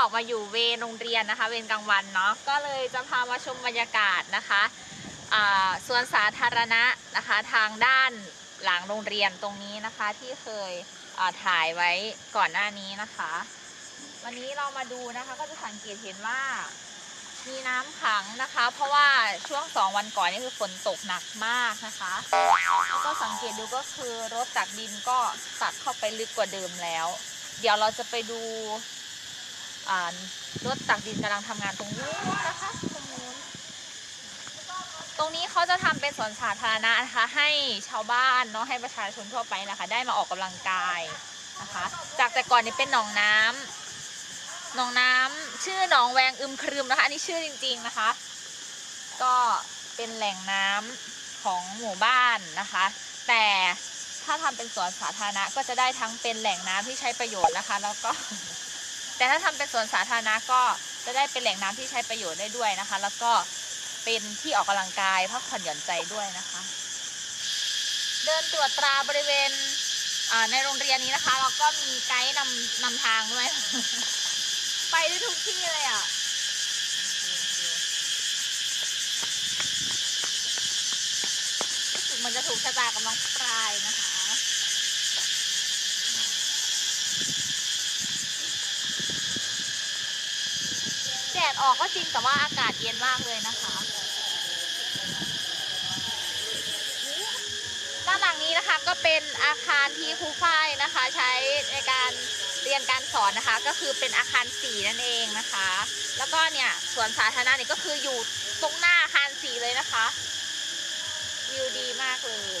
ออกมาอยู่เวรโรงเรียนนะคะ เวรกลางวันเนาะก็เลยจะพามาชมบรรยากาศนะคะอ่าสวนสาธารณะนะคะทางด้านหลังโรงเรียนตรงนี้นะคะที่เคยถ่ายไว้ก่อนหน้านี้นะคะ วันนี้เรามาดูนะคะก็จะสังเกตเห็นว่ามีน้ำขังนะคะ เพราะว่าช่วงสองวันก่อนนี่คือฝนตกหนักมากนะคะแล้วก็สังเกตดูก็คือรถตักดินก็ตักเข้าไปลึกกว่าเดิมแล้ว เดี๋ยวเราจะไปดู รถตักดินกำลังทำงานตรงนู้นนะคะตรงนู้นตรงนี้เขาจะทำเป็นสวนสาธารณะนะคะ ให้ชาวบ้านเนาะให้ประชาชนทั่วไปนะคะ ได้มาออกกำลังกายนะคะ จากแต่ก่อนนี้เป็นหนองน้ำหนองน้ำชื่อหนองแวงอึมครึมนะคะ อันนี้ชื่อจริง ๆนะคะ ก็เป็นแหล่งน้ำของหมู่บ้านนะคะ แต่ถ้าทำเป็นสวนสาธารณะก็จะได้ทั้งเป็นแหล่งน้ำที่ใช้ประโยชน์นะคะ แล้วก็ แต่ถ้าทำเป็นสวนสาธารณะก็จะได้เป็นแหล่งน้ำที่ใช้ประโยชน์ได้ด้วยนะคะ แล้วก็เป็นที่ออกกำลังกายพักผ่อนหย่อนใจด้วยนะคะ เดินตรวจตราบริเวณในโรงเรียนนี้นะคะแล้วก็มีไกด์นำนำทางด้วย ไปได้ทุกที่เลยอะรู้สึกมันจะถูกชะตากับน้องปลายนะคะ แดด ออกก็จริงแต่ว่าอากาศเย็นมากเลยนะคะด้านหลังนี้นะคะก็เป็นอาคารที่ครูฝ้ายนะคะ ใช้ในการเรียนการสอนนะคะ ก็คือเป็นอาคารสีนั่นเองนะคะ แล้วก็เนี่ยสวนสาธารณะนี่ก็คืออยู่ตรงหน้าอาคารสีเลยนะคะ วิวดีมากเลย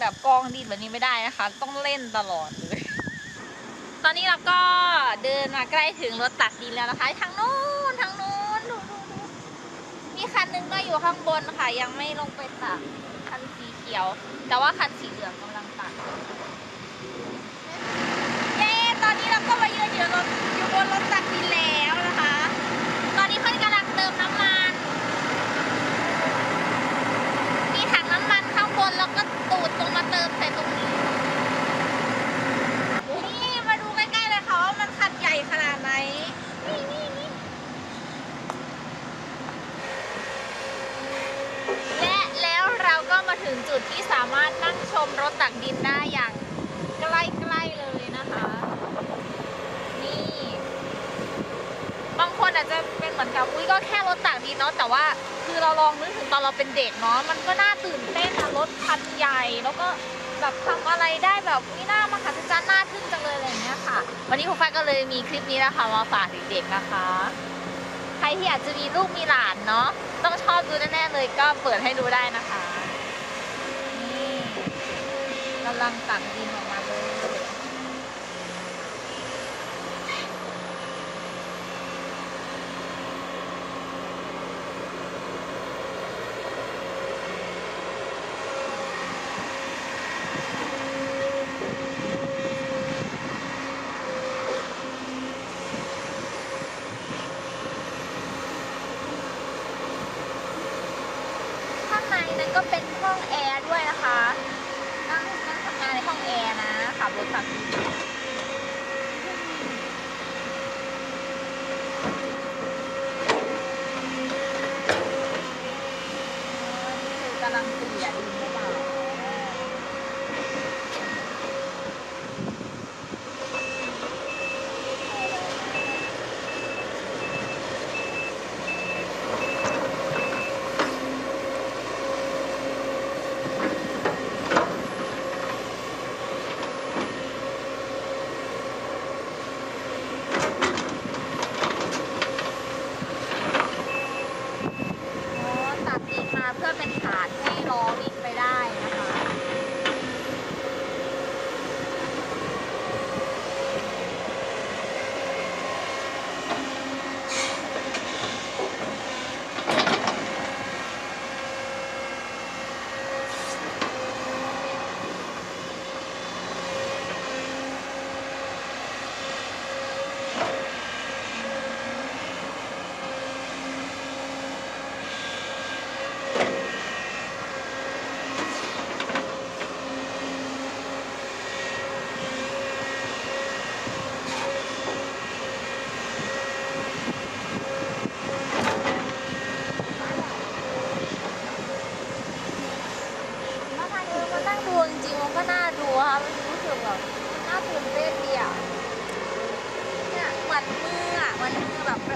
แบบกองดินแบบนี้ไม่ได้นะคะ ต้องเล่นตลอดเลย ตอนนี้เราก็เดินมาใกล้ถึงรถตักดินแล้วนะคะทางนู้นทางนู้นดูดูดูมีคันหนึงก็อยู่ข้างบนค่ะ ยังไม่ลงไปตักคันสีเขียว แต่ว่าคันสีเหลืองกำลังตักเย้ตอนนี้เราก็มายืนอยู่รถอยู่บนรถตักดินแล้วนะคะ ตอนนี้เพื่อนกำลังเติมน้ำมัน มีถังน้ำมันข้างบนแล้วก็ตูดตรงมาเติมใส่ตรงนี้ นี่มาดูใกล้ๆเลยค่ะว่ามันคันใหญ่ขนาดไหน นี่นี่นี่และแล้วเราก็มาถึงจุด ที่สามารถนั่งชมรถตักดินได้อย่างใกล้ๆเลยนะคะ นี่ บางคนอาจจะเป็นเหมือนกับอุ้ยก็แค่รถตักดินเนาะแต่ว่าคือเราลองนึกถึงตอนเราเป็นเด็กเนาะมันก็น่าตื่นเต้นอะรถคันใหญ่แล้วก็แบบทำอะไรได้แบบวิน่ามหัศจรรย์น่าทึ่งจังเลยอะไรอย่างเงี้ยค่ะ วันนี้ครูฝ้าก็เลยมีคลิปนี้นะคะมาฝากเด็กๆนะคะ ใครที่อยากจะมีลูกมีหลานเนาะต้องชอบดูแน่ๆเลยก็เปิดให้ดูได้นะคะนี่ กำลังตักดินออกมาเลยข้างในนั้นก็เป็นห้องแอร์ด้วยนะคะ นั่งนั่งทำงานในห้อง แอร์นะขับรถตัก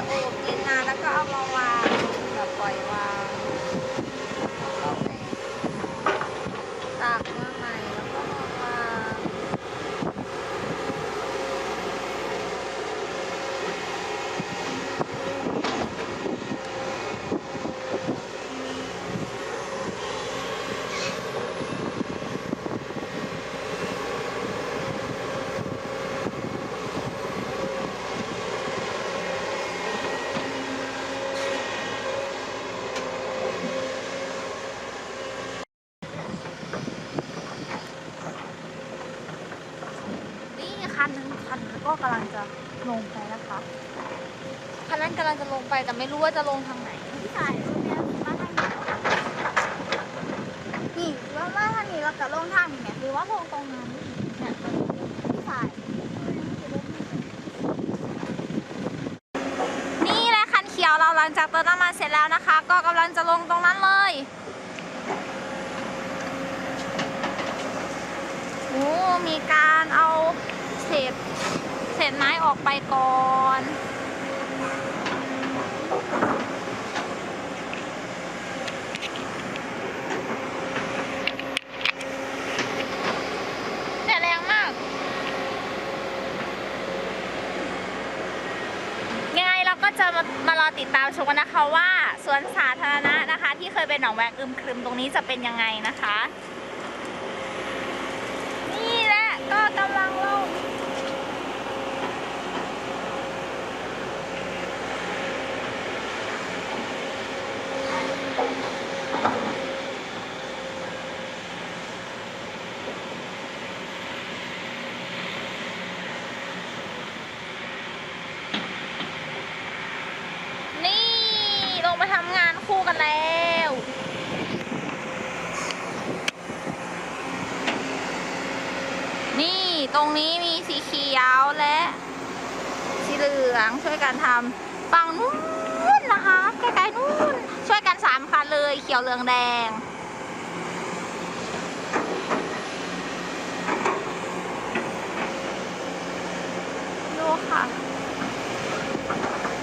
Yeah. คันนึงคันนึงก็กำลังจะลงไปนะคะคันนั้นกำลังจะลงไปแต่ไม่รู้ว่าจะลงทางไหนพี่สายตรงเนี้ยมาทางนี้นี่ว่ามาทางนี้เราจะลงทางนี้ไหมหรือว่าลงตรงนั้นเนี่ยพี่สายนี่แหละคันเขียวเราหลังจากเติมน้ำมันเสร็จแล้วนะคะ ก็กำลังจะลงตรงนั้นเลยโอ้มีการเอาเศษเศษไม้ออกไปก่อนแต่แรงมากไงเราก็จะมามารอติดตามชมกันนะคะว่าสวนสาธารณะนะคะ ที่เคยเป็นหนองแวงอึมครึมตรงนี้จะเป็นยังไงนะคะ นี่แหละก็กำลังลงนี่ลงไปทำงานคู่ กันแล้วนี่ตรงนี้มีสีเขียวและสีเหลืองช่วยกันทำฝั่งนู้นนะคะใกล้ๆนู้นช่วยกันสามคันเลยเขียวเหลืองแดงดูค่ะ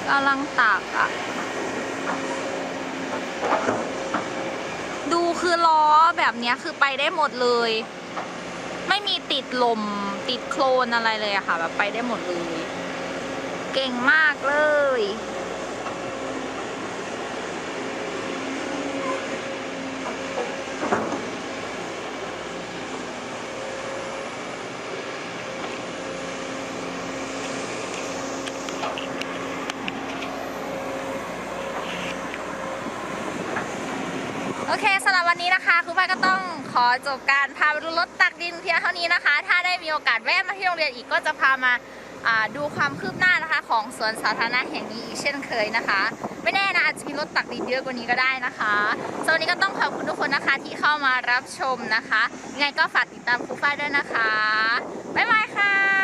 กำลังตากอะดู คือล้อแบบนี้คือไปได้หมดเลย ไม่มีติดลมติดโคลนอะไรเลยอะค่ะ แบบไปได้หมดเลย เก่งมากเลย โอเคสำหรับวั นนี้นะคะครูฝ้ายก็ต้องขอจบการพาไปดูรถตักดินเพียงเท่านี้นะคะ ถ้าได้มีโอกาสแวะมาที่โรงเรียนอีกก็จะพามาดูความคืบหน้านะคะของสวนสาธารณะแห่งนี้อีกเช่นเคยนะคะ ไม่แน่นะอาจจะมีรถตักดินเยอะกว่านี้ก็ได้นะคะสวันนี้ก็ต้องขอบคุณทุกคนนะคะที่เข้ามารับชมนะคะยังไงก็ฝากติดตามครูฝ้ายด้วยนะคะบ๊ายบายค่ะ